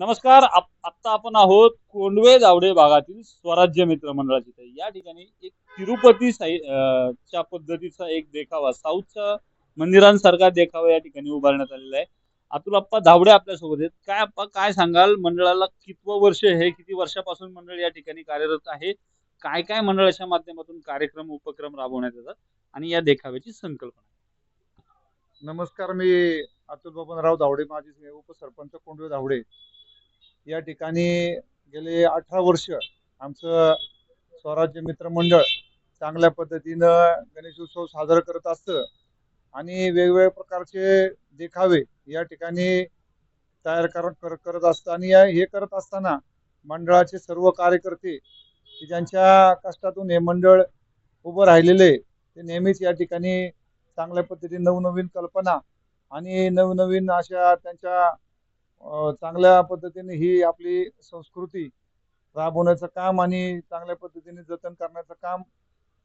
नमस्कार आता आपण आहोत कोंडवे जावडे भागातील स्वराज्य मित्र मंडळाची. या ठिकाणी एक तिरुपती साई च्या पद्धतीचा एक देखावा साऊथच्या मंदिरांसारखा देखावा या ठिकाणी उभारण्यात आलेला आहे. अतुल अप्पा धावडे आपल्यासोबत आहेत. काय अप्पा काय सांगाल? मंडळाला कितवं वर्ष हे किती वर्षापासून मंडळ या ठिकाणी कार्यरत आहे? काय काय मंडळाच्या माध्यमातून कार्यक्रम उपक्रम राबवण्यात येतात? आणि या देखाव्याची संकल्पना. नमस्कार मी अतुल बबनराव धावडे माझे उपसरपंच कोंडवे धावडे या ठिकाणी गेले अठरा वर्ष आमचं स्वराज्य मित्र मंडळ चांगल्या पद्धतीनं गणेश उत्सव साजरा करत असतं आणि वेगवेगळ्या प्रकारचे देखावे या ठिकाणी तयार कर करत असतं. आणि या- हे करत असताना मंडळाचे सर्व कार्यकर्ते की ज्यांच्या कष्टातून हे मंडळ उभं राहिलेले आहे, ते नेहमीच या ठिकाणी चांगल्या पद्धतीने नवनवीन कल्पना आणि नवनवीन अशा त्यांच्या चांगल्या पद्धतीने ही आपली संस्कृती राबवण्याचं काम आणि चांगल्या पद्धतीने जतन करण्याचं काम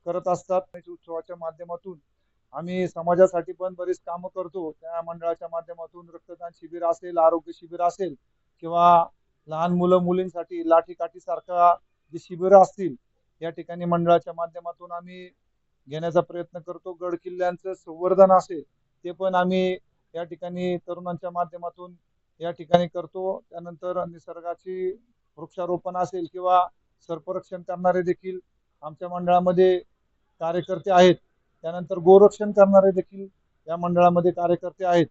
करत असतात. उत्सवाच्या माध्यमातून आम्ही समाजासाठी पण बरीच कामं करतो. त्या मंडळाच्या माध्यमातून रक्तदान शिबिर असेल आरोग्य शिबिर असेल किंवा लहान मुलं मुलींसाठी लाठी सारखा जे शिबिरं असतील या ठिकाणी मंडळाच्या माध्यमातून आम्ही घेण्याचा प्रयत्न करतो. गड किल्ल्यांचं संवर्धन असेल ते पण आम्ही या ठिकाणी तरुणांच्या माध्यमातून या ठिकाणी करतो. त्यानंतर निसर्गाची वृक्षारोपण असेल किंवा सर्परक्षण करणारे देखील आमच्या मंडळामध्ये कार्यकर्ते आहेत. त्यानंतर गोरक्षण करणारे देखील या मंडळामध्ये कार्यकर्ते आहेत.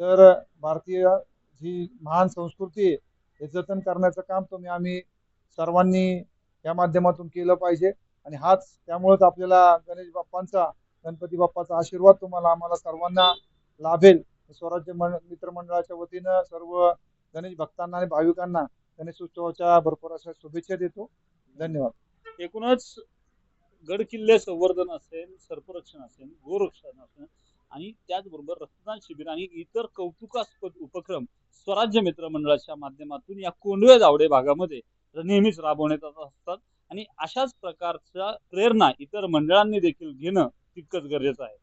तर भारतीय जी महान संस्कृती आहे हे जतन करण्याचं काम तुम्ही आम्ही सर्वांनी या माध्यमातून केलं पाहिजे. आणि हाच त्यामुळेच आपल्याला गणेश बाप्पांचा गणपती बाप्पाचा आशीर्वाद तुम्हाला आम्हाला सर्वांना लाभेल. स्वराज्य मित्रमंडळाच्या वतीनं सर्व गणेश भक्तांना आणि भाविकांना गणेश उत्सवाच्या भरपूर अशा शुभेच्छा देतो. धन्यवाद. एकूणच गड किल्ले संवर्धन असेल सर्परक्षण असेल गोरक्षण असेल आणि त्याचबरोबर रक्तदान शिबिर आणि इतर कौतुकास्पद उपक्रम स्वराज्य मित्र मंडळाच्या माध्यमातून या कोंडवे जावडे भागामध्ये नेहमीच राबवण्यात असतात. आणि अशाच प्रकारच्या प्रेरणा इतर मंडळांनी देखील घेणं तितकंच गरजेचं आहे.